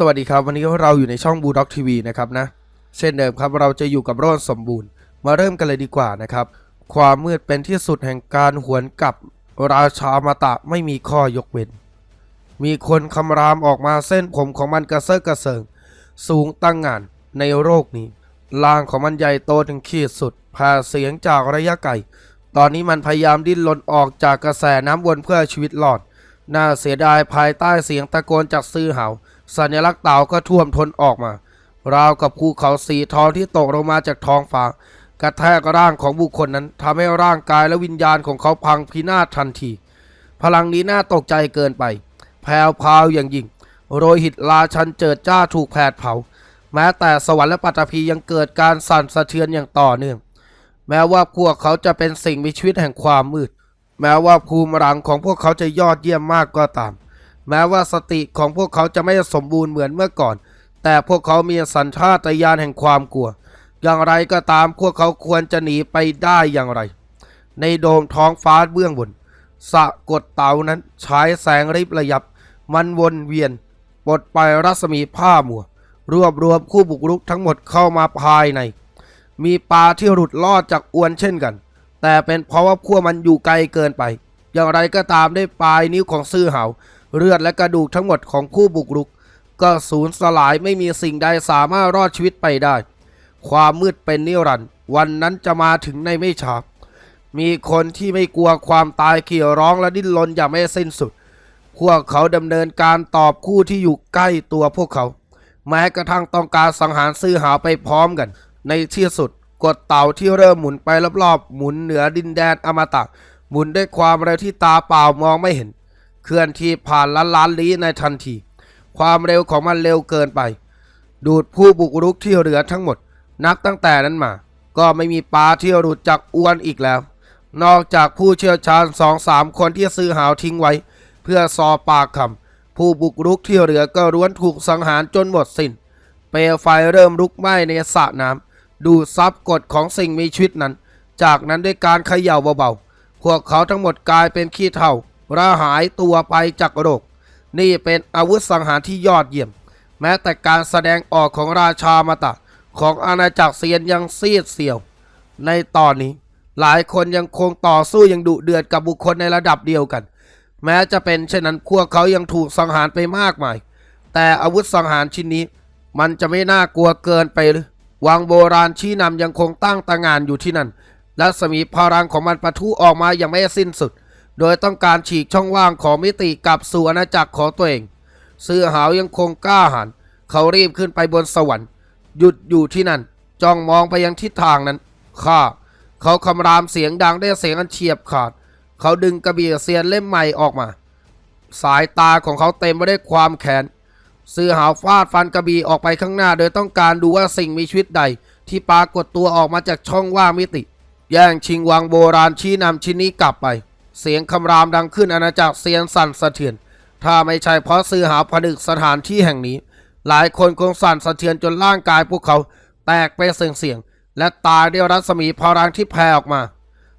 สวัสดีครับ วันนี้เราอยู่ในช่องบูด็อกทีวีนะครับนะ เช่นเดิมครับเราจะอยู่กับโรนสมบูรณ์ มาเริ่มกันเลยดีกว่านะครับ ความมืดเป็นที่สุดแห่งการหวนกลับ ราชาอมาตะไม่มีข้อยกเว้น มีคนคำรามออกมาเส้นผมของมันกระเซาะกระเซิง สูงตั้งงานในโรคนี้ร่างของมันใหญ่โตถึงขีดสุดพาเสียงจากระยะไกลตอนนี้มันพยายามดิ้นรนออกจากกระแสน้ำวนเพื่อชีวิตรอด น่าเสียดายภายใต้เสียงตะโกนจากซื่อเหา สัญลักษณ์เต่าก็ท่วมท้นออกมาราวกับภูเขาสีทองที่ตกลงมาจากท้องฟ้ากระแทกร่างของบุคคลนั้นทำให้ร่างกายและวิญญาณของเขาพังพินาศทันที พลังนี้น่าตกใจเกินไป แผ่วพาวอย่างยิ่ง โรหิตราชันเจิดจ้าถูกแผดเผา แม้แต่สวรรค์และปัตภียังเกิดการสั่นสะเทือนอย่างต่อเนื่อง แม้ว่าพวกเขาจะเป็นสิ่งมีชีวิตแห่งความมืด แม้ว่าภูมิหลังของพวกเขาจะยอดเยี่ยมมากก็ตาม แม้ว่าสติของพวกเขาจะไม่สมบูรณ์เหมือนเมื่อก่อน แต่พวกเขามีสัญชาตญาณแห่งความกลัว อย่างไรก็ตามพวกเขาควรจะหนีไปได้อย่างไร ในโดมท้องฟ้าเบื้องบนสะกดเตานั้นฉายแสงริบระยับ มันวนเวียนปลดปล่อยรัศมีผ้ามัว รวบรวมคู่บุกรุกทั้งหมดเข้ามาภายใน มีปลาที่หลุดลอดจากอวนเช่นกัน แต่เป็นเพราะว่าพวกมันอยู่ไกลเกินไป อย่างไรก็ตามได้ปลายนิ้วของซื่อเหา เลือดและกระดูกทั้งหมดของผู้บุกรุก ก็สูญสลายไม่มีสิ่งใดสามารถรอดชีวิตไปได้ ความมืดเป็นนิรันดร์วันนั้นจะมาถึงในไม่ช้ามีคนที่ไม่กลัวความตายเขี่ยร้องและดิ้นรนอย่างไม่สิ้นสุด พวกเขาดำเนินการตอบคู่ที่อยู่ใกล้ตัวพวกเขา แม้กระทั่งต้องการสังหารซื้อหาไปพร้อมกัน ในที่สุดกดเต่าที่เริ่มหมุนไปรอบๆ หมุนเหนือดินแดนอมตะ หมุนด้วยความเร็วที่ตาเปล่ามองไม่เห็น เคลื่อนที่ผ่านล้านล้านลี้ในทันที ความเร็วของมันเร็วเกินไป ดูดผู้บุกรุกที่เหลือทั้งหมด นับตั้งแต่นั้นมา ก็ไม่มีปลาที่หลุดจากอวนอีกแล้ว นอกจากผู้เชี่ยวชาญสองสามคนที่ซื้อหาวทิ้งไว้ เพื่อสอบปากคำผู้บุกรุกที่เหลือก็ล้วนถูกสังหารจนหมดสิน้น เปลวไฟเริ่มลุกไหม้ในสระน้ำดูซับกฎของสิ่งมีชีวิตนั้น จากนั้นด้วยการเขย่าเบาๆพวกเขาทั้งหมดกลายเป็นขี้เถ้า ระหายตัวไปจากโรค นี่เป็นอาวุธสังหารที่ยอดเยี่ยม แม้แต่การแสดงออกของราชามาตะ ของอาณาจักรเซียนยังซีดเสียว ในตอนนี้หลายคนยังคงต่อสู้ย่างดุเดือดกับบุคคลในระดับเดียวกัน แม้จะเป็นเช่นนั้นพวกเขายังถูกสังหารไปมากมาย แต่อาวุธสังหารชิ้นนี้ มันจะไม่น่ากลัวเกินไปหรือวังโบราณชี้นำยังคงตั้งตางานอยู่ที่นั่น และสมีพลังของมันปะทุออกมาอย่างไม่สิ้นสุด โดยต้องการฉีกช่องว่างของมิติกลับสู่อาณาจักรของตัวเอง เสื้อหาวยังคงกล้าหาญเขารีบขึ้นไปบนสวรรค์ หยุดอยู่ที่นั่น จ้องมองไปยังทิศทางนั้นข้าเขาคำรามเสียงดังได้เสียงอันเฉียบขาด เขาดึงกระบี่เสียนเล่มใหม่ออกมา สายตาของเขาเต็มไปด้วยความแค้นเสือหาวฟาดฟันกระบี่ออกไปข้างหน้า โดยต้องการดูว่าสิ่งมีชีวิตใด ที่ปรากฏตัวออกมาจากช่องว่างมิติ แย่งชิงวังโบราณชี้นำชิ้นนี้กลับไป เสียงคำรามดังขึ้นอาณาจักรเซียนสั่นสะเทือน ถ้าไม่ใช่เพราะเสือหาวผนึกสถานที่แห่งนี้ หลายคนคงสั่นสะเทือนจนร่างกายพวกเขา แตกไปเสียงๆและตายด้วยรัศมีพลังที่แผ่ออกมา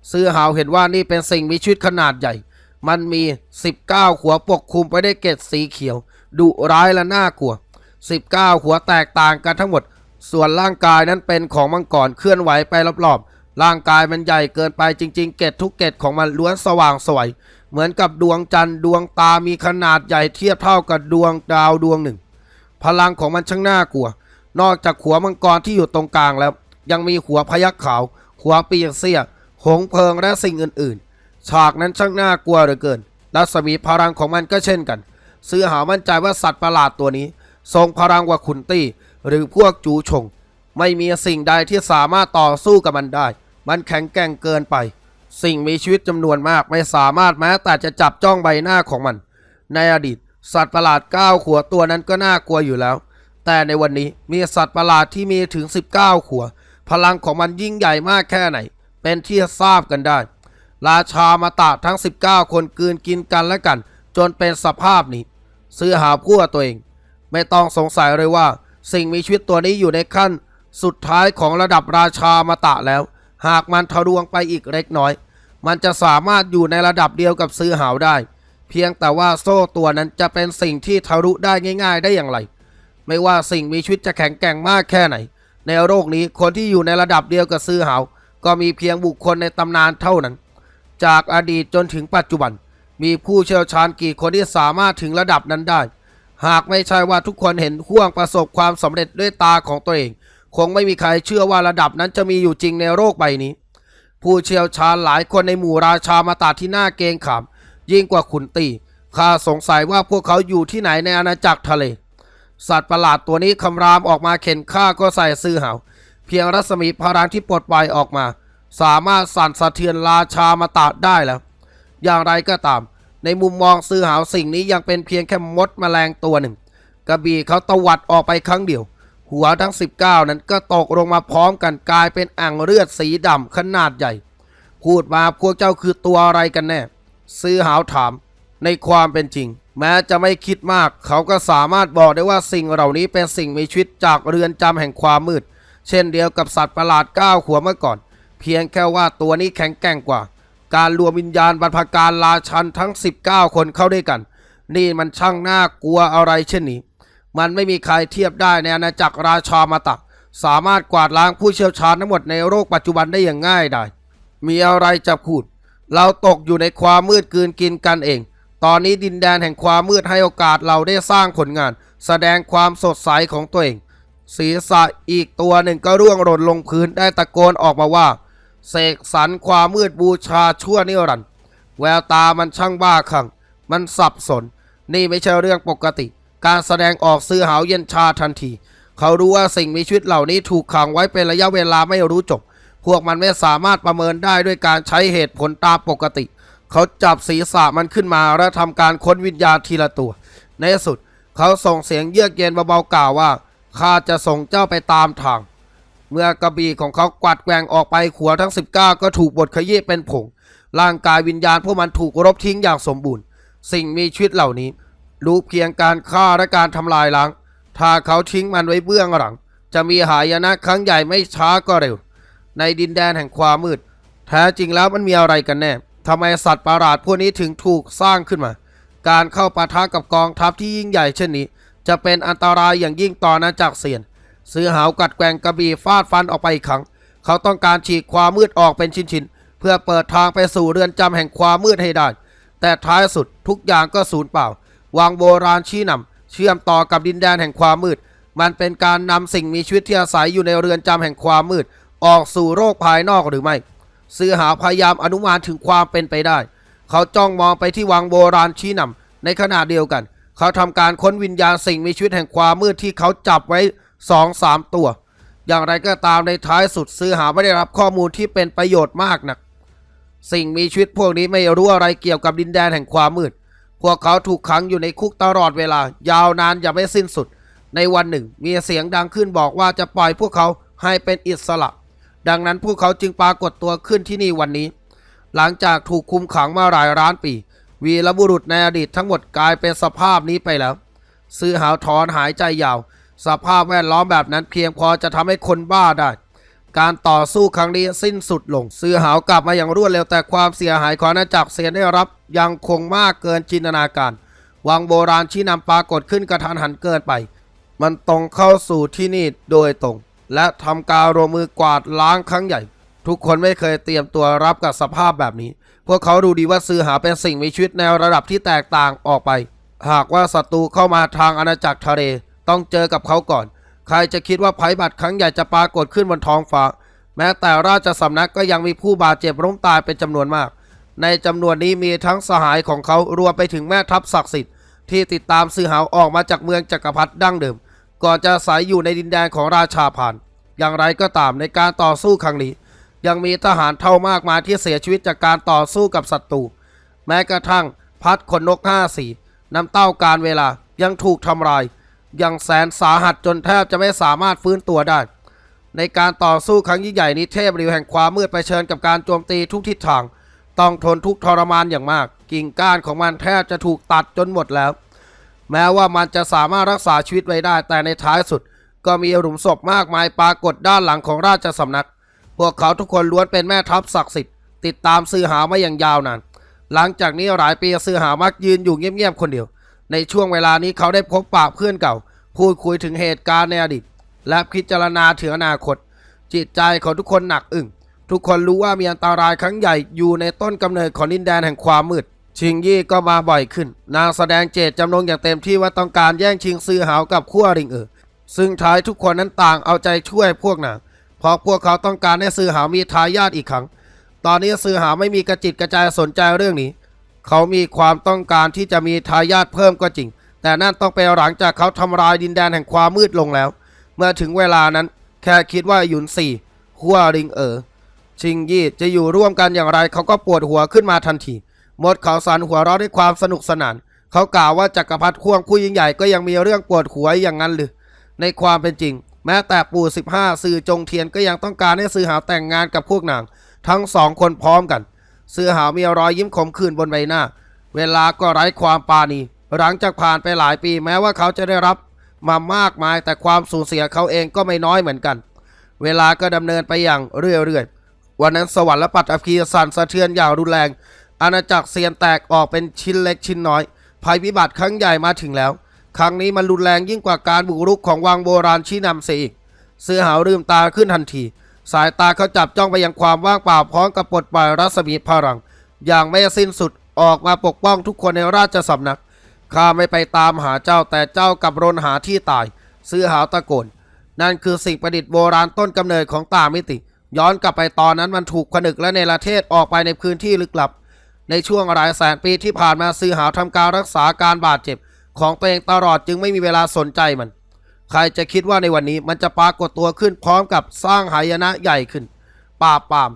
เสือหาวเห็นว่านี่เป็นสิ่งมีชีวิตขนาดใหญ่ มันมี 19 หัวปกคลุมไปด้วยเกล็ดสีเขียว ดุร้ายและน่ากลัว 19 หัวแตกต่างกันทั้งหมด ส่วนร่างกายนั้นเป็นของมังกรเคลื่อนไหวไปรอบ ร่างกายมันใหญ่เกินไปจริง ๆ เกล็ดทุกเกล็ดของมันล้วนสว่างสวย เหมือนกับดวงจันทร์ดวงตามีขนาดใหญ่เทียบเท่ากับดวงดาวดวงหนึ่ง พลังของมันช่างน่ากลัว นอกจากหัวมังกรที่อยู่ตรงกลางแล้ว ยังมีหัวพยักขาว หัวปีกเสียหงเพลิงและสิ่งอื่นๆ ฉากนั้นช่างน่ากลัวเหลือเกินรัศมีพลังของมันก็เช่นกันเสื้อหามั่นใจว่าสัตว์ประหลาดตัวนี้ ทรงพลังกว่าขุนตี้ หรือพวกจูชง ไม่มีสิ่งใดที่สามารถต่อสู้กับมันได้ มันแข็งแกร่งเกินไป สิ่งมีชีวิตจำนวนมากไม่สามารถแม้แต่จะจับจ้องใบหน้าของมัน ในอดีต สัตว์ประหลาดเก้าขัวตัวนั้นก็น่ากลัวอยู่แล้ว แต่ในวันนี้มีสัตว์ประหลาดที่มีถึง 19 ขัว พลังของมันยิ่งใหญ่มากแค่ไหน เป็นที่ทราบกันได้ ราชามาตะทั้ง 19 คนกืนกินกันและกัน จนเป็นสภาพนี้ ซื้อหาพวกตัวเอง ไม่ต้องสงสัยเลยว่า สิ่งมีชีวิตตัวนี้อยู่ในขั้น สุดท้ายของระดับราชามาตะแล้ว หากมันทะลวงไปอีกเล็กน้อย มันจะสามารถอยู่ในระดับเดียวกับซื้อหาวได้ เพียงแต่ว่าโซ่ตัวนั้นจะเป็นสิ่งที่ทะลุได้ง่าย ๆ ได้อย่างไร ไม่ว่าสิ่งมีชีวิตจะแข็งแกร่งมากแค่ไหน ในโลกนี้คนที่อยู่ในระดับเดียวกับซื้อหาวก็มีเพียงบุคคลในตำนานเท่านั้น จากอดีตจนถึงปัจจุบัน มีผู้เชี่ยวชาญกี่คนที่สามารถถึงระดับนั้นได้ หากไม่ใช่ว่าทุกคนเห็นห่วงประสบความสำเร็จด้วยตาของตัวเอง คงไม่มีใครเชื่อว่าระดับนั้นจะมีอยู่จริงในโลกใบนี้ ผู้เชี่ยวชาญหลายคนในหมู่ราชามาตราที่หน่าเกงขามยิ่งกว่าขุนตีข้าสงสัยว่าพวกเขาอยู่ที่ไหนในอาณาจักรทะเล สัตว์ประหลาดตัวนี้คำรามออกมาเข็นฆ่าก็ใส่ซื่อหาวเพียงรัศมีพลังที่ปลดปล่อยออกมา สามารถสั่นสะเทือนราชามาตาได้แล้ว อย่างไรก็ตาม ในมุมมองซื้อหาวสิ่งนี้ยังเป็นเพียงแค่มดแมลงตัวหนึ่ง กระบี่เขาตวัดออกไปครั้งเดียว หัวทั้ง 19 นั้นก็ตกลงมาพร้อมกันกลายเป็นอ่างเลือดสีดำขนาดใหญ่ พูดมาพวกเจ้าคือตัวอะไรกันแน่ ซื้อหาวถาม ในความเป็นจริง แม้จะไม่คิดมาก เขาก็สามารถบอกได้ว่าสิ่งเหล่านี้เป็นสิ่งมีชีวิตจากเรือนจำแห่งความมืด เช่นเดียวกับสัตว์ประหลาดก้าวหัวเมื่อก่อน เพียงแค่ว่าตัวนี้แข็งแกร่งกว่า การรวมวิญญาณบรรพการราชันทั้ง 19 คนเข้าด้วยกัน นี่มันช่างน่ากลัวอะไรเช่นนี้ มันไม่มีใครเทียบได้ในอาณาจักรราชามาตะ สามารถกวาดล้างผู้เชี่ยวชาญทั้งหมดในโลกปัจจุบันได้อย่างง่ายได้มีอะไรจะพูด เราตกอยู่ในความมืดกืนกินกันเอง ตอนนี้ดินแดนแห่งความมืดให้โอกาสเราได้สร้างผลงาน แสดงความสดใสของตัวเอง ศีรษะอีกตัวหนึ่งก็ร่วงหล่นลงพื้นได้ตะโกนออกมาว่าเสกสรรความมืดบูชาชั่วนิรันดร์แววตามันช่างบ้าคลั่งมันสับสน นี่ไม่ใช่เรื่องปกติ การแสดงออกซื้อหาวเย็นชาทันที เขารู้ว่าสิ่งมีชีวิตเหล่านี้ถูกขังไว้เป็นระยะเวลาไม่รู้จบ พวกมันไม่สามารถประเมินได้ด้วยการใช้เหตุผลตามปกติ เขาจับศีรษะมันขึ้นมาและทำการค้นวิญญาณทีละตัว ในที่สุด เขาส่งเสียงเยือกเย็นเบาๆกล่าวว่าข้าจะส่งเจ้าไปตามทาง เมื่อกระบี่ของเขากวัดแกว่งออกไปขัวทั้ง 19 ก็ถูกบดขยี้เป็นผงร่างกายวิญญาณพวกมันถูกรบทิ้งอย่างสมบูรณ์ สิ่งมีชีวิตเหล่านี้ รู้เพียงการฆ่าและการทำลายล้าง ถ้าเขาทิ้งมันไว้เบื้องหลัง จะมีหายนะครั้งใหญ่ไม่ช้าก็เร็ว ในดินแดนแห่งความมืด แท้จริงแล้วมันมีอะไรกันแน่ทำไมสัตว์ประหลาดพวกนี้ถึงถูกสร้างขึ้นมา การเข้าปะทะกับกองทัพที่ยิ่งใหญ่เช่นนี้ จะเป็นอันตรายอย่างยิ่งต่ออาณาจักรเซียน ซื้อหาวกัดแกงกระบี่ฟาดฟันออกไปอีกครั้ง เขาต้องการฉีกความมืดออกเป็นชิ้นๆ เพื่อเปิดทางไปสู่เรือนจำแห่งความมืดให้ได้ แต่ท้ายสุดทุกอย่างก็สูญเปล่า วางโบราณชี้นำเชื่อมต่อกับดินแดนแห่งความมืด มันเป็นการนำสิ่งมีชีวิตที่อาศัยอยู่ในเรือนจำแห่งความมืด ออกสู่โลกภายนอกหรือไม่ซื้อหาพยายามอนุมานถึงความเป็นไปได้ เขาจ้องมองไปที่วังโบราณชี้นำในขณะเดียวกัน เขาทำการค้นวิญญาณสิ่งมีชีวิตแห่งความมืดที่เขาจับไว้สองสามตัว อย่างไรก็ตามในท้ายสุดซื้อหาไม่ได้รับข้อมูลที่เป็นประโยชน์มากนัก สิ่งมีชีวิตพวกนี้ไม่รู้อะไรเกี่ยวกับดินแดนแห่งความมืด พวกเขาถูกขังอยู่ในคุกตลอดเวลา ยาวนานอย่าไม่สิ้นสุด ในวันหนึ่ง มีเสียงดังขึ้นบอกว่าจะปล่อยพวกเขาให้เป็นอิสระ ดังนั้นพวกเขาจึงปรากฏตัวขึ้นที่นี่วันนี้ หลังจากถูกคุมขังมาหลายล้านปี วีรบุรุษในอดีตทั้งหมดกลายเป็นสภาพนี้ไปแล้ว ซื้อหาวถอนหายใจยาว สภาพแวดล้อมแบบนั้นเพียงพอจะทำให้คนบ้าได้ การต่อสู้ครั้งนี้สิ้นสุดลงซือหาวกลับมาอย่างรวดเร็วแต่ความเสียหายของอาณาจักรเซียนได้รับยังคงมากเกินจินตนาการ วังโบราณชี้นำปรากฏขึ้นกระทันหันเกินไป มันตรงเข้าสู่ที่นี่โดยตรง และทำการรวมมือกวาดล้างครั้งใหญ่ ทุกคนไม่เคยเตรียมตัวรับกับสภาพแบบนี้ พวกเขาดูดีว่าซือหาเป็นสิ่งมีชีวิตในระดับที่แตกต่างออกไป หากว่าศัตรูเข้ามาทางอาณาจักรทะเลต้องเจอกับเขาก่อน ใครจะคิดว่าภัยบัตรครั้งใหญ่จะปรากฏขึ้นบนท้องฟ้า แม้แต่ราชสำนักก็ยังมีผู้บาดเจ็บล้มตายเป็นจำนวนมาก ในจำนวนนี้มีทั้งสหายของเขารวมไปถึงแม่ทัพศักดิ์สิทธิ์ที่ติดตามซื้อหาวออกมาจากเมืองจักรพรรดิดั้งเดิม ก่อนจะอาศัยอยู่ในดินแดนของราชาพานอย่างไรก็ตามในการต่อสู้ครั้งนี้ ยังมีทหารเท่ามากมายที่เสียชีวิตจากการต่อสู้กับศัตรูแม้กระทั่งพัดขนนกห้าสีน้ำเต้าการเวลายังถูกทำลาย อย่างแสนสาหัสจนแทบจะไม่สามารถฟื้นตัวได้ ในการต่อสู้ครั้งยิ่งใหญ่นี้เทพริวแห่งความมืดไปเชิญกับการโจมตีทุกทิศทาง ต้องทนทุกทรมานอย่างมาก กิ่งก้านของมันแทบจะถูกตัดจนหมดแล้ว แม้ว่ามันจะสามารถรักษาชีวิตไว้ได้ แต่ในท้ายสุด ก็มีหลุมศพมากมายปรากฏด้านหลังของราชสำนัก พวกเขาทุกคนล้วนเป็นแม่ทัพศักดิ์สิทธิ์ติดตามซื้อหามาอย่างยาวนานหลังจากนี้หลายปีซื้อหามักยืนอยู่เงียบๆคนเดียว ในช่วงเวลานี้เขาได้พบปะเพื่อนเก่า พูดคุยถึงเหตุการณ์ในอดีต และพิจารณาถึงอนาคต จิตใจของทุกคนหนักอึ้งทุกคนรู้ว่ามีอันตรายครั้งใหญ่อยู่ในต้นกำเนิดของดินแดนแห่งความมืด ชิงยี่ก็มาบ่อยขึ้น นางแสดงเจตจำนงอย่างเต็มที่ว่าต้องการแย่งชิงซื้อหาวกับขั้วริงเออซึ่งท้ายทุกคนนั้นต่างเอาใจช่วยพวกนางเพราะพวกเขาต้องการให้ซื้อหาวมีทายาทอีกครั้ง ตอนนี้ซื้อหาวไม่มีกระจิตกระจายสนใจเรื่องนี้ เขามีความต้องการที่จะมีทายาทเพิ่มก็จริง แต่นั่นต้องเป็นหลังจากเขาทำลายดินแดนแห่งความมืดลงแล้ว เมื่อถึงเวลานั้น แค่คิดว่าหยุนสี่หัวริงเอ๋อชิงยี่จะอยู่ร่วมกันอย่างไรเขาก็ปวดหัวขึ้นมาทันทีหมดเขาสันหัวเราะด้วยความสนุกสนาน เขากล่าวว่าจักรพรรดิข่วงผู้ยิ่งใหญ่ก็ยังมีเรื่องปวดหัวอย่างนั้นหรือในความเป็นจริง แม้แต่ปู่15 สื่อจงเทียนก็ยังต้องการให้สื่อหาแต่งงานกับพวกนาง ทั้งสองคนพร้อมกัน เสื่อหาวมีรอยยิ้มขมขื่นบนใบหน้า เวลาก็ไร้ความปาณี หลังจากผ่านไปหลายปีแม้ว่าเขาจะได้รับมามากมาย แต่ความสูญเสียเขาเองก็ไม่น้อยเหมือนกัน เวลาก็ดำเนินไปอย่างเรื่อยๆ วันนั้นสวรรค์และปัตตภีสั่นสะเทือนอย่างรุนแรง อาณาจักรเซียนแตกออกเป็นชิ้นเล็กชิ้นน้อย ภัยพิบัติครั้งใหญ่มาถึงแล้ว ครั้งนี้มันรุนแรงยิ่งกว่าการบุกรุกของวังโบราณชี้นำเสียอีก เสื้อหาวลืมตาขึ้นทันที สายตาเขาจับจ้องไปยังความว่างเปล่าพร้อมกับปลดปล่อยรัศมีพลัง อย่างไม่สิ้นสุดออกมาปกป้องทุกคนในราชสำนักข้าไม่ไปตามหาเจ้าแต่เจ้ากลับรนหาที่ตายเสื้อหาวตะโกนนั่นคือสิ่งประดิษฐ์โบราณต้นกำเนิดของตามิติ ย้อนกลับไปตอนนั้นมันถูกผนึกและในประเทศออกไปในพื้นที่ลึกลับ ในช่วงหลายแสนปีที่ผ่านมาซื้อหาวทำการรักษาการบาดเจ็บ ของตัวเองตลอดจึงไม่มีเวลาสนใจมัน ใครจะคิดว่าในวันนี้มันจะปรากฏตัวขึ้นพร้อมกับสร้างหายนะใหญ่ขึ้นปราบปราม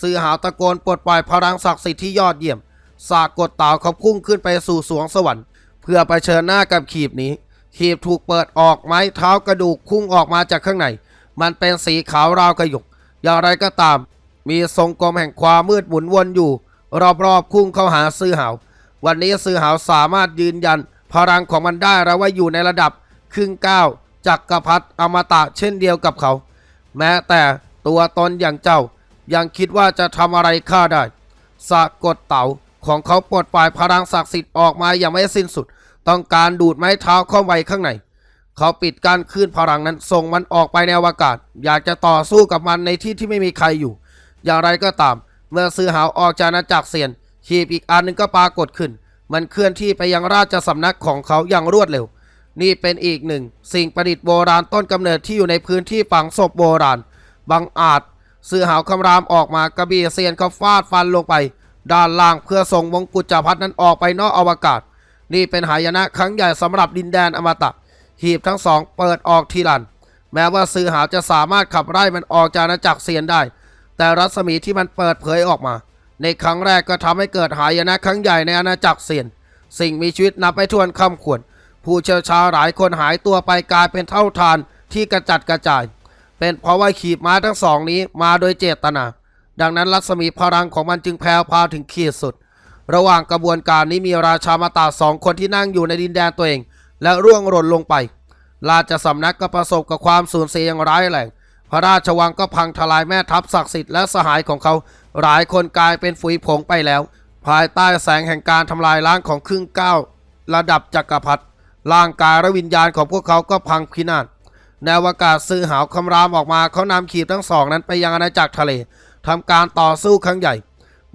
ซื้อหาวตะโกนปลดปล่อยพลังศักดิ์สิทธิ์ที่ยอดเยี่ยม สากกดเต่าเขาพุ่งขึ้นไปสู่สวงสวรรค์ เพื่อไปเชิญหน้ากับขีบนี้ ขีบถูกเปิดออกไม้เท้ากระดูกพุ่งออกมาจากข้างใน มันเป็นสีขาวราวกระหยกอย่างไรก็ตาม มีทรงกลมแห่งความมืดหมุนวนอยู่ รอบๆพุ่งเข้าหาซื้อหาว วันนี้ซื้อหาวสามารถยืนยัน พลังของมันได้แล้วว่าอยู่ในระดับครึ่งก้าว จักรพรรดิอมตะเช่นเดียวกับเขา แม้แต่ตัวตนอย่างเจ้ายังคิดว่าจะทำอะไรข้าได้สะกดเต่าของเขาปลดปล่อยพลังศักดิ์สิทธิ์ออกมาอย่างไม่สิ้นสุด ต้องการดูดไม้เท้าเข้าไปข้างใน เขาปิดการคลื่นพลังนั้นส่งมันออกไปในอวกาศ อยากจะต่อสู้กับมันในที่ที่ไม่มีใครอยู่ อย่างไรก็ตาม เมื่อซื้อหาวออกจากอาจักรเซียนขีบอีกอันหนึงก็ปรากฏขึ้น มันเคลื่อนที่ไปยังราชสำนักของเขาอย่างรวดเร็ว นี่เป็นอีกหนึ่ง สิ่งประดิษฐ์โบราณต้นกำเนิดที่อยู่ในพื้นที่ฝังศพโบราณบังอาจซื้อหาวคำรามออกมากระบี่เซียนเขาฟาดฟันลงไป ด้านล่างเพื่อส่งมงกุฎจักรพรรดินั้นออกไปนอกอวกาศ นี่เป็นหายนะครั้งใหญ่สำหรับดินแดนอมตะ หีบทั้งสองเปิดออกทีลัน แม้ว่าซื้อหาวจะสามารถขับไล่มันออกจากอาณาจักรเซียนได้ แต่รัศมีที่มันเปิดเผยออกมา ในครั้งแรกก็ทำให้เกิดหายนะครั้งใหญ่ในอาณาจักรเซียน สิ่งมีชีวิตนับไม่ถ้วนคำควร ผู้เชี่ยวชาญหลายคนหายตัวไปกลายเป็นเท่าทานที่กระจัดกระจาย เป็นเพราะว่าขีบม้าทั้งสองนี้มาโดยเจตนา ดังนั้นรัศมีพลังของมันจึงแผ่วพาถึงขีดสุด ระหว่างกระบวนการนี้มีราชามาตาสองคนที่นั่งอยู่ในดินแดนตัวเอง และร่วงหล่นลงไป ราชสำนักก็ประสบกับความสูญเสียอย่างร้ายแรงพระราชวังก็พังทลายแม่ทัพศักดิ์สิทธิ์และสหายของเขา หลายคนกลายเป็นฝุ่ยผงไปแล้ว ภายใต้แสงแห่งการทำลายล้างของครึ่งก้าวระดับจักรพรรดิ ร่างกายและวิญญาณของพวกเขาก็พังพินาศในอวกาศซื้อหาวคำรามออกมาเขานำขีบทั้งสองนั้นไปยังอาณาจักรทะเลทำการต่อสู้ครั้งใหญ่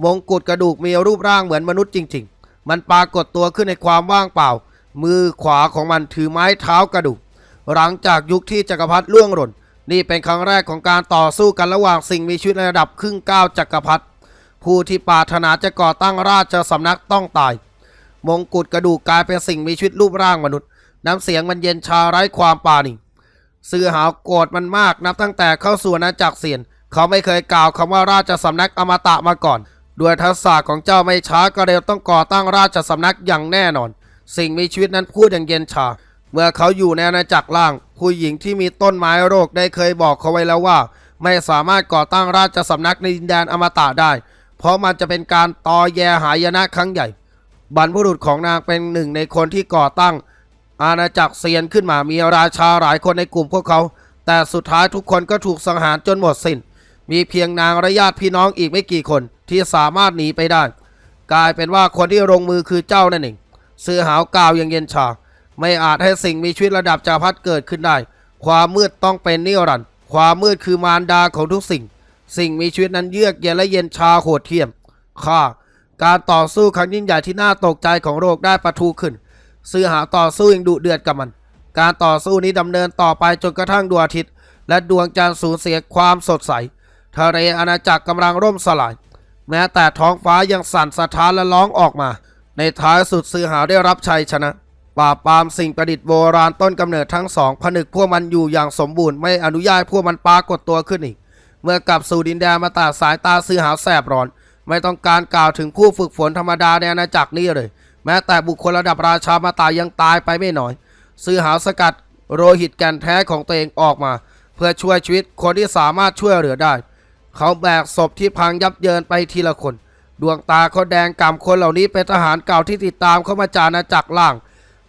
มงกุฎกระดูกมีรูปร่างเหมือนมนุษย์จริง ๆ มันปรากฏตัวขึ้นในความว่างเปล่า มือขวาของมันถือไม้เท้ากระดูก หลังจากยุคที่จักรพรรดิล่วงหล่น นี่เป็นครั้งแรกของการต่อสู้กันระหว่างสิ่งมีชีวิตในระดับครึ่งก้าวจักรพรรดิผู้ที่ปรารถนาจะก่อตั้งราชสำนักต้องตาย มงกุฎกระดูกกลายเป็นสิ่งมีชีวิตรูปร่างมนุษย์ น้ำเสียงมันเย็นชาไร้ความปราณีเสือหาวโกรธมันมากนับตั้งแต่เข้าสู่อาณาจักรเสียน เขาไม่เคยกล่าวคำว่าราชสำนักอมตะมาก่อน ด้วยทักษะของเจ้าไม่ช้าก็เร็วต้องก่อตั้งราชสำนักอย่างแน่นอน สิ่งมีชีวิตนั้นพูดอย่างเย็นชา เมื่อเขาอยู่ในอาณาจักรล่าง ผู้หญิงที่มีต้นไม้โรคได้เคยบอกเขาไว้แล้วว่า ไม่สามารถก่อตั้งราชสำนักในดินแดนอมตะได้ เพราะมันจะเป็นการตอแยหายนะครั้งใหญ่ บรรพบุรุษของนางเป็นหนึ่งในคนที่ก่อตั้ง อาณาจักรเซียนขึ้นมามีราชาหลายคนในกลุ่มพวกเขา แต่สุดท้ายทุกคนก็ถูกสังหารจนหมดสิน้น มีเพียงนางและญาติพี่น้องอีกไม่กี่คนที่สามารถหนีไปได้ กลายเป็นว่าคนที่ลงมือคือเจ้านั่นเองเสือหาวกล่าวอย่างเย็นชา ไม่อาจให้สิ่งมีชีวิตระดับจักรพรรดิเกิดขึ้นได้ ความมืดต้องเป็นนิรันดร์ความมืดคือมารดาของทุกสิ่ง สิ่งมีชีวิตนั้นเยือกเย็นและเย็นชาโหดเหี้ยมข้า การต่อสู้ครั้งยิ่งใหญ่ที่น่าตกใจของโลกได้ประทุขึ้นซื้อหาต่อสู้อย่างดุเดือดกับมัน การต่อสู้นี้ดำเนินต่อไปจนกระทั่งดวงอาทิตย์ และดวงจันทร์สูญเสียความสดใส ทะเลอาณาจักรกำลังร่มสลาย แม้แต่ท้องฟ้ายังสั่นสะท้านและร้องออกมา ในท้ายสุดซื้อหาได้รับชัยชนะปราบปรามสิ่งประดิษฐ์โบราณต้นกำเนิดทั้งสองผนึกพวกมันอยู่อย่างสมบูรณ์ไม่อนุญาตพวกมันปรากฏตัวขึ้นอีก เมื่อกลับสู่ดินแดนมาตาสายตาซื้อหาแสบร้อน ไม่ต้องการกล่าวถึงผู้ฝึกฝนธรรมดาในอาณาจักรนี้เลย แม้แต่บุคคลระดับราชามาตายังตายไปไม่น้อย ซื้อหาสกัดโรหิตแกนแท้ของตัวเองออกมา เพื่อช่วยชีวิตคนที่สามารถช่วยเหลือได้ เขาแบกศพที่พังยับเยินไปทีละคน ดวงตาเขาแดงกำคนเหล่านี้เป็นทหารเก่าที่ติดตามเข้ามาจากอาณาจักรล่าง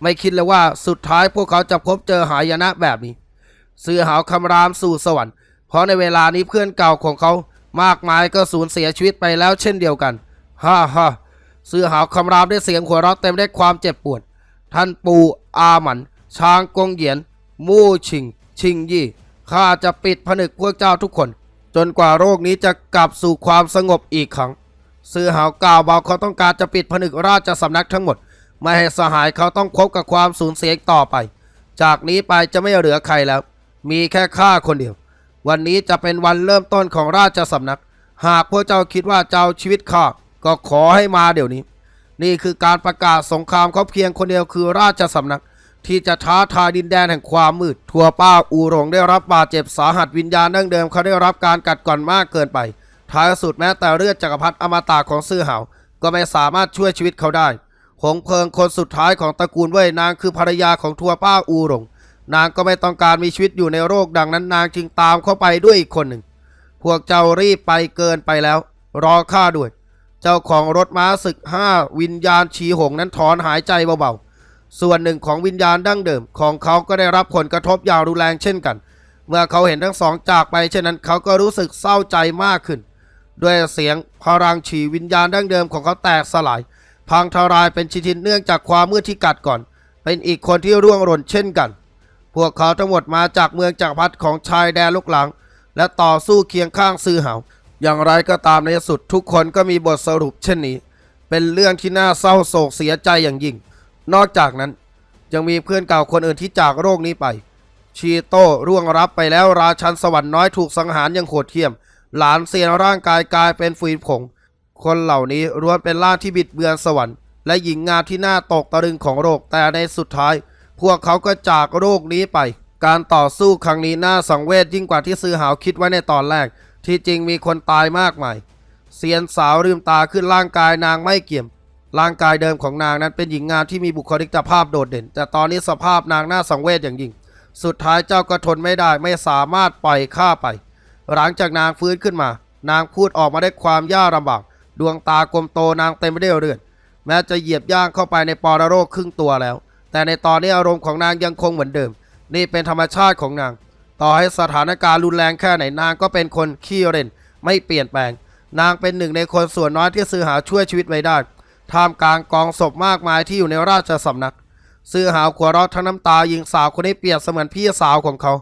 ไม่คิดเลยว่าสุดท้ายพวกเขาจะพบเจอหายนะแบบนี้ เสือหาวคำรามสู่สวรรค์เพราะในเวลานี้เพื่อนเก่าของเขา มากมายก็สูญเสียชีวิตไปแล้วเช่นเดียวกัน ฮ่าฮ่าเสือหาวคำรามด้วยเสียงหัวเราะเต็มด้วยความเจ็บปวด ท่านปูอาหมัน ช้างกงเหยียน มู่ชิง ชิงยี่ ข้าจะปิดผนึกพวกเจ้าทุกคน จนกว่าโรคนี้จะกลับสู่ความสงบอีกครั้งเสือหาวกล่าวเบาเขาต้องการจะปิดผนึกราชสำนักทั้งหมด ไม่ให้สหายเขาต้องพบกับความสูญเสียต่อไป จากนี้ไปจะไม่เหลือใครแล้ว มีแค่ข้าคนเดียว วันนี้จะเป็นวันเริ่มต้นของราชสำนัก หากพวกเจ้าคิดว่าเจะเอาชีวิตข้าก็ขอให้มาเดี๋ยวนี้ นี่คือการประกาศสงครามเขาเพียงคนเดียวคือราชสำนัก ที่จะท้าทายดินแดนแห่งความมืด ทั่วป้าอูหลงได้รับบาดเจ็บสาหัสวิญญาณดั้งเดิมเขาได้รับการกัดก่อนมากเกินไป ท้ายสุดแม้แต่เลือดจักรพรรดิอมตะของซื่อเหาก็ไม่สามารถช่วยชีวิตเขาได้หงเพิงคนสุดท้ายของตระกูลเว่ยนางคือภรรยาของทัวป้าอูหลง นางก็ไม่ต้องการมีชีวิตอยู่ในโรคดังนั้นนางจึงตามเข้าไปด้วยอีกคนหนึ่ง พวกเจ้ารีบไปเกินไปแล้ว รอข้าด้วย เจ้าของรถม้าศึกห้าวิญญาณชีหงนั้นถอนหายใจเบาๆ ส่วนหนึ่งของวิญญาณดั้งเดิมของเขาก็ได้รับผลกระทบอย่างรุนแรงเช่นกัน เมื่อเขาเห็นทั้งสองจากไปเช่นนั้นเขาก็รู้สึกเศร้าใจมากขึ้น ด้วยเสียงพลังฉีวิญญาณดั้งเดิมของเขาแตกสลาย พังทลายเป็นชิ้นๆเนื่องจากความมืดที่กัดก่อน เป็นอีกคนที่ร่วงหล่นเช่นกัน พวกเขาทั้งหมดมาจากเมืองจักรพรรดิของชายแดนลุกหลัง และต่อสู้เคียงข้างซื่อเหาอย่างไรก็ตามในที่สุดทุกคนก็มีบทสรุปเช่นนี้ เป็นเรื่องที่น่าเศร้าโศกเสียใจอย่างยิ่ง นอกจากนั้นยังมีเพื่อนเก่าคนอื่นที่จากโรคนี้ไป ชีโต้ร่วงรับไปแล้วราชันสวรรค์น้อยถูกสังหารอย่างโหดเหี้ยม หลานเสียร่างกายกลายเป็นฝุ่นผง คนเหล่านี้ล้วนเป็นล่าที่บิดเบือนสวรรค์ และหญิงงามที่น่าตกตะลึงของโรคแต่ในสุดท้าย พวกเขาก็จากโรคนี้ไป การต่อสู้ครั้งนี้น่าสังเวชยิ่งกว่าที่ซื้อหาวคิดไว้ในตอนแรก ที่จริงมีคนตายมากมายเซียนสาวลืมตาขึ้นร่างกายนางไม่เกี่ยม ร่างกายเดิมของนางนั้นเป็นหญิงงามที่มีบุคลิกภาพโดดเด่น แต่ตอนนี้สภาพนางน่าสังเวชอย่างยิ่ง สุดท้ายเจ้าก็ทนไม่ได้ไม่สามารถปล่อยข้าไป หลังจากนางฟื้นขึ้นมา นางพูดออกมาได้วยความยากลำบาก ดวงตากลมโตนางเต็มไปด้วยเลือดแม้จะเหยียบย่างเข้าไปในปอรโรคครึ่งตัวแล้ว แต่ในตอนนี้อารมณ์ของนางยังคงเหมือนเดิม นี่เป็นธรรมชาติของนาง ต่อให้สถานการณ์รุนแรงแค่ไหนนางก็เป็นคนขี้เร่นไม่เปลี่ยนแปลง นางเป็นหนึ่งในคนส่วนน้อยที่ซื้อหาช่วยชีวิตไว้ได้ท่ามกลางกองศพมากมายที่อยู่ในราชสำนัก ซื้อหาวขวเราะทั้งน้ำตาหญิงสาวคนนี้เปรียบเสมือนพี่สาวของเขา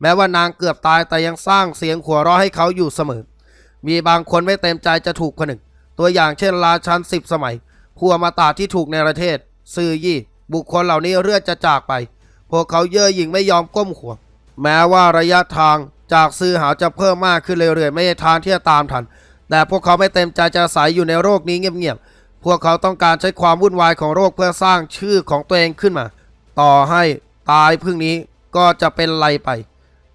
แม้ว่านางเกือบตายแต่ยังสร้างเสียงหัวเราะให้เขาอยู่เสมอ มีบางคนไม่เต็มใจจะถูกผนึกตัวอย่างเช่นราชันสิบสมัย ผู้อมาตาที่ถูกในประเทศ ซื่อยี่ บุคคลเหล่านี้เลือดจะจากไป พวกเขาเย่อหยิ่งไม่ยอมก้มหัวแม้ว่าระยะทางจากซื่อหาวจะเพิ่มมากขึ้นเรื่อยๆ ไม่ใช่ทางที่จะตามทัน แต่พวกเขาไม่เต็มใจจะอาศัยอยู่ในโรคนี้เงียบๆ พวกเขาต้องการใช้ความวุ่นวายของโรคเพื่อสร้างชื่อของตัวเองขึ้นมา ต่อให้ตายพรุ่งนี้ก็จะเป็นไรไป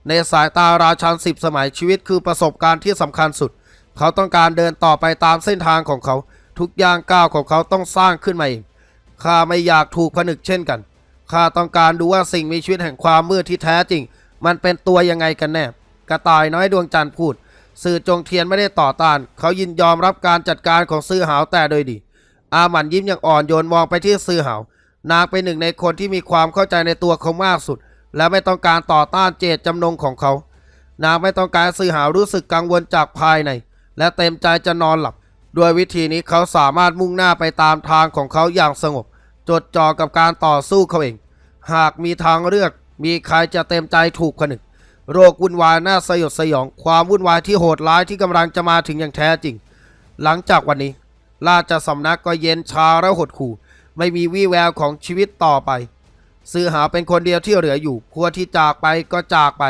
ในสายตาราชันสิบสมัยชีวิตคือประสบการณ์ที่สำคัญสุด เขาต้องการเดินต่อไปตามเส้นทางของเขา ทุกย่างก้าวของเขาต้องสร้างขึ้นมาเอง ข้าไม่อยากถูกผนึกเช่นกันข้าต้องการดูว่าสิ่งมีชีวิตแห่งความมืดที่แท้จริง มันเป็นตัวยังไงกันแน่ กระต่ายน้อยดวงจันทร์พูด สื่อจงเทียนไม่ได้ต่อต้าน เขายินยอมรับการจัดการของซื่อหาวแต่โดยดี อาหมันยิ้มอย่างอ่อนโยนมองไปที่ซื่อหาวนางเป็นหนึ่งในคนที่มีความเข้าใจในตัวเขามากสุด และไม่ต้องการต่อต้านเจตจำนงของเขา นางไม่ต้องการซื่อหาวรู้สึกกังวลจากภายใน และเต็มใจจะนอนหลับ ด้วยวิธีนี้เขาสามารถมุ่งหน้าไปตามทางของเขาอย่างสงบ จดจ่อกับการต่อสู้เขาเอง หากมีทางเลือก มีใครจะเต็มใจถูกคนหนึ่ง โรควุ่นวายน่าสยดสยอง ความวุ่นวายที่โหดร้ายที่กำลังจะมาถึงอย่างแท้จริง หลังจากวันนี้ ราชสำนักก็เย็นชาและหดหู่ ไม่มีวี่แววของชีวิตต่อไป ซื้อหาเป็นคนเดียวที่เหลืออยู่ พวกที่จากไปก็จากไป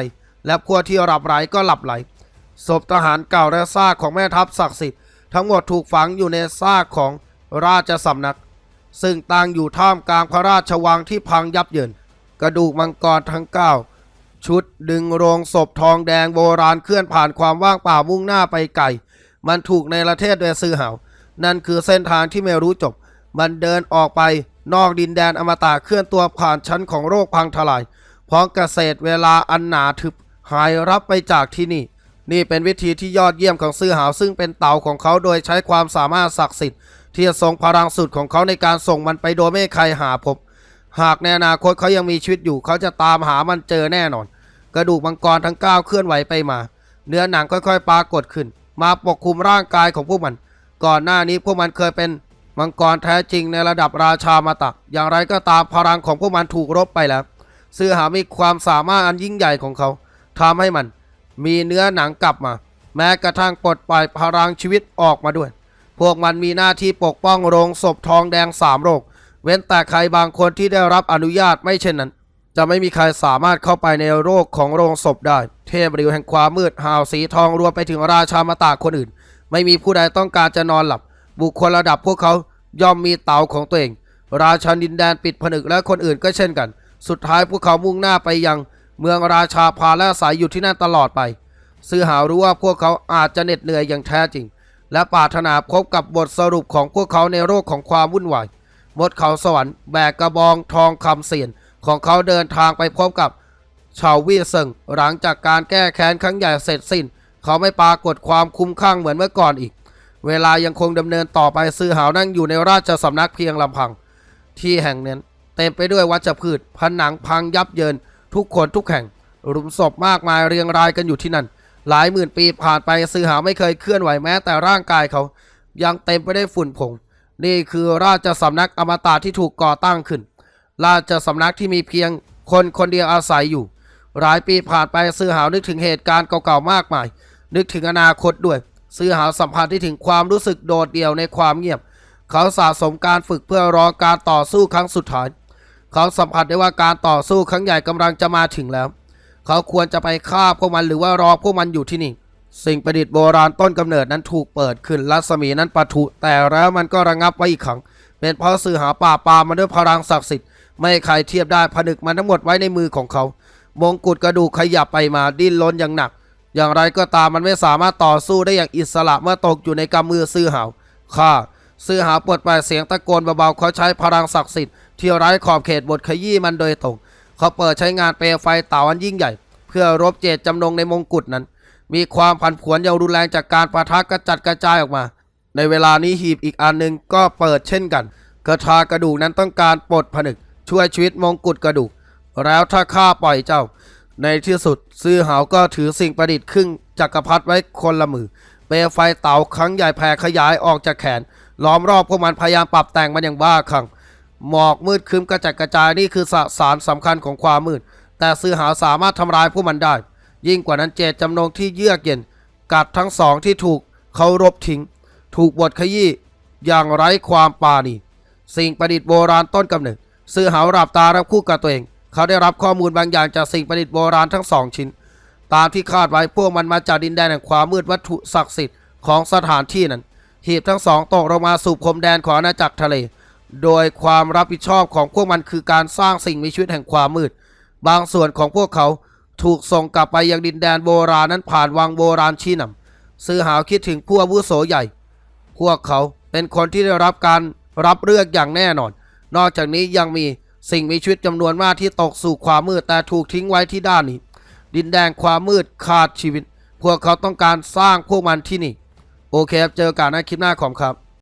และพวกที่หลับไหลก็หลับไหล ศพทหารเก่าและซากของแม่ทัพศักดิ์สิทธิ์ ทั้งหมดถูกฝังอยู่ในซากของราชสำนัก ซึ่งตั้งอยู่ท่ามกลางพระราชวังที่พังยับเยิน กระดูกมังกรทั้งเก้าชุดดึงโรงศพทองแดงโบราณเคลื่อนผ่านความว่างเปล่ามุ่งหน้าไปไกล มันถูกในประเทศโดยซื้อหานั่นคือเส้นทางที่ไม่รู้จบ มันเดินออกไปนอกดินแดนอมตะเคลื่อนตัวผ่านชั้นของโรคพังทลายพร้อมเกษตรเวลาอันหนาทึบหายรับไปจากที่นี่ นี่เป็นวิธีที่ยอดเยี่ยมของซื้อหาวซึ่งเป็นเต่าของเขาโดยใช้ความสามารถศักดิ์สิทธิ์ที่จะทรงพลังสุดของเขาในการส่งมันไปโดยไม่ใครหาพบ หากในอนาคตเขายังมีชีวิตอยู่เขาจะตามหามันเจอแน่นอน กระดูกมังกรทั้งเก้าเคลื่อนไหวไปมา เนื้อหนังค่อยๆปรากฏขึ้น มาปกคลุมร่างกายของพวกมัน ก่อนหน้านี้พวกมันเคยเป็นมังกรแท้จริงในระดับราชามาตัก อย่างไรก็ตามพลังของพวกมันถูกรบไปแล้วเสื้อหามีความสามารถอันยิ่งใหญ่ของเขาทำให้มัน มีเนื้อหนังกลับมา แม้กระทั่งปลดปล่อยพลังชีวิตออกมาด้วย พวกมันมีหน้าที่ปกป้องโรงศพทองแดงสามโรค เว้นแต่ใครบางคนที่ได้รับอนุญาตไม่เช่นนั้น จะไม่มีใครสามารถเข้าไปในโรคของโรงศพได้ เทพริวแห่งความมืดหาวสีทองรวมไปถึงราชามาตาคนอื่น ไม่มีผู้ใดต้องการจะนอนหลับ บุคคลระดับพวกเขาย่อมมีเตาของตัวเอง ราชันดินแดนปิดผนึกและคนอื่นก็เช่นกัน สุดท้ายพวกเขามุ่งหน้าไปยัง เมืองราชาพาและอาศัยอยู่ที่นั่นตลอดไป ซื้อหารู้ว่าพวกเขาอาจจะเหน็ดเหนื่อยอย่างแท้จริง และปรารถนาพบกับบทสรุปของพวกเขาในโรคของความวุ่นวายมดเขาสวรรค์แบกกระบองทองคำเสียนของเขาเดินทางไปพบกับชาววีเซิงหลังจากการแก้แค้นครั้งใหญ่เสร็จสิ้น เขาไม่ปรากฏความคุ้มข้างเหมือนเมื่อก่อนอีก เวลายังคงดำเนินต่อไปซื้อหาวนั่งอยู่ในราชสำนักเพียงลำพัง ที่แห่งนั้น เต็มไปด้วยวัชพืชผนังพังยับเยิน ทุกคนทุกแห่งหลุมศพมากมายเรียงรายกันอยู่ที่นั่น หลายหมื่นปีผ่านไปซือหาวไม่เคยเคลื่อนไหวแม้แต่ร่างกายเขา ยังเต็มไปด้วยฝุ่นผง นี่คือราชสำนักอมตะที่ถูกก่อตั้งขึ้น ราชสำนักที่มีเพียงคนคนเดียวอาศัยอยู่ หลายปีผ่านไปซือหาวนึกถึงเหตุการณ์เก่าๆมากมาย นึกถึงอนาคตด้วยซือหาวสัมผัสที่ถึงความรู้สึกโดดเดี่ยวในความเงียบ เขาสะสมการฝึกเพื่อรอการต่อสู้ครั้งสุดท้าย เขาสัมผัสได้ว่าการต่อสู้ครั้งใหญ่กำลังจะมาถึงแล้ว เขาควรจะไปฆ่าพวกมันหรือว่ารอพวกมันอยู่ที่นี่ สิ่งประดิษฐ์โบราณต้นกำเนิดนั้นถูกเปิดขึ้นรัศมีนั้นปะทุ แต่แล้วมันก็ระงับไว้อีกครั้ง เป็นเพราะสื่อหาป่าปามาด้วยพลังศักดิ์สิทธิ์ไม่ใครเทียบได้ผนึกมันทั้งหมดไว้ในมือของเขา มงกุฎกระดูกขยับไปมาดิ้นรนอย่างหนัก อย่างไรก็ตามมันไม่สามารถต่อสู้ได้อย่างอิสระเมื่อตกอยู่ในกำมือซื้อหาวข้าซื้อหาปลดปล่อยเสียงตะโกนเบาๆเขาใช้พลังศักดิ์สิทธิ์ ที่ไร้ขอบเขตบทขยี้มันโดยตรงเขาเปิดใช้งานเปลวไฟเต่าอันยิ่งใหญ่ เพื่อรบเจตจำนงในมงกุฎนั้น มีความผันผวนอย่างรุนแรงจากการประทะกระจัดกระจายออกมา ในเวลานี้หีบอีกอันหนึ่งก็เปิดเช่นกันกระทากระดูกนั้นต้องการปลดผนึก ช่วยชีวิตมงกุฎกระดูก แล้วถ้าข้าปล่อยเจ้า ในที่สุดซื้อหาวก็ถือสิ่งประดิษฐ์ครึ่งจักรพรรดิไว้คนละมือเปลวไฟเต่าครั้งใหญ่แผ่ขยายออกจากแขนล้อมรอบพวกมันพยายามปรับแต่งมันอย่างบ้าคลั่ง หมอกมืดครึ้มกระจัดกระจายนี่คือสสารสำคัญของความมืด แต่ซื้อหาสามารถทำลายพวกมันได้ ยิ่งกว่านั้นเจตจำนงที่เยือกเย็นกัดทั้งสองที่ถูกเขารบทิ้ง ถูกบทขยี้อย่างไร้ความปราณีสิ่งประดิษฐ์โบราณต้นกำเนิดซื้อหาวรับตารับคู่กับตัวเอง เขาได้รับข้อมูลบางอย่างจากสิ่งประดิษฐ์โบราณทั้งสองชิ้น ตามที่คาดไว้พวกมันมาจากดินแดนแห่งความมืดวัตถุศักดิ์สิทธิ์ของสถานที่นั้น หีบทั้งสองตกลงมาสู่พรมแดนของอาณาจักรทะเล โดยความรับผิดชอบของพวกมันคือการสร้างสิ่งมีชีวิตแห่งความมืด บางส่วนของพวกเขาถูกส่งกลับไปยังดินแดนโบราณนั้นผ่านวังโบราณชี้นำซื้อหาวคิดถึงผู้อาวุโสใหญ่ พวกเขาเป็นคนที่ได้รับการรับเลือกอย่างแน่นอน นอกจากนี้ยังมีสิ่งมีชีวิตจำนวนมากที่ตกสู่ความมืดแต่ถูกทิ้งไว้ที่ด้านนี้ ดินแดนความมืดขาดชีวิต พวกเขาต้องการสร้างพวกมันที่นี่ โอเคครับเจอกันในคลิปหน้าขอบครับ